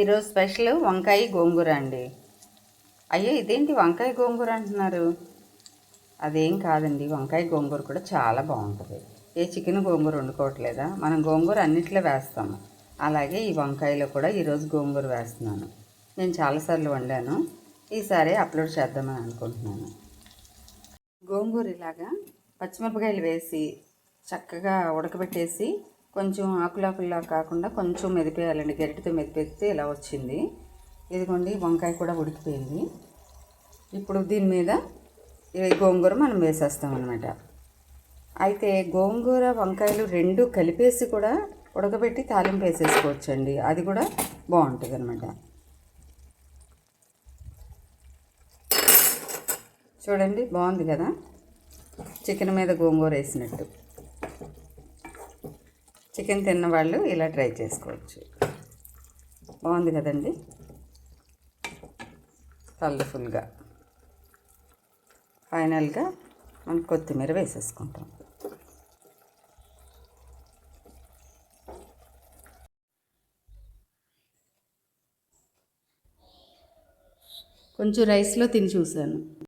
ఈరోజు స్పెషల్ వంకాయ గోంగూర అండి. అయ్యో ఇదేంటి వంకాయ గోంగూర అంటున్నారు? అదేం కాదండి వంకాయ గోంగూర కూడా చాలా బాగుంటుంది. ఏ చికెన్ గోంగూర వండుకోవట్లేదా? మనం గోంగూర అన్నిట్లో వేస్తాము అలాగే ఈ వంకాయలో కూడా ఈరోజు గోంగూర వేస్తున్నాను. నేను చాలాసార్లు వండాను. ఈసారి అప్లోడ్ చేద్దామని అనుకుంటున్నాను. గోంగూర ఇలాగా పచ్చిమిరపకాయలు వేసి చక్కగా ఉడకబెట్టేసి కొంచెం ఆకులాకుల్లా కాకుండా కొంచెం మెదిపేయాలండి. గరిటెతో మెదిపేస్తే ఇలా వచ్చింది. ఇదిగోండి వంకాయ కూడా ఉడికిపోయింది. ఇప్పుడు దీని మీద ఈ గోంగూర మనం వేసేస్తాం అనమాట అయితే గోంగూర వంకాయలు రెండు కలిపేసి కూడా ఉడకబెట్టి తాలింపు వేసేసుకోవచ్చండి. అది కూడా బాగుంటుంది అనమాట చూడండి బాగుంది కదా? చికెన్ మీద గోంగూర వేసినట్టు. చికెన్ తిన్నవాళ్ళు ఇలా ట్రై చేసుకోవచ్చు. బాగుంది కదండి? కలర్ఫుల్గా. ఫైనల్గా మనం కొత్తిమీర వేసేసుకుంటాం. కొంచెం రైస్లో తిని చూశాను.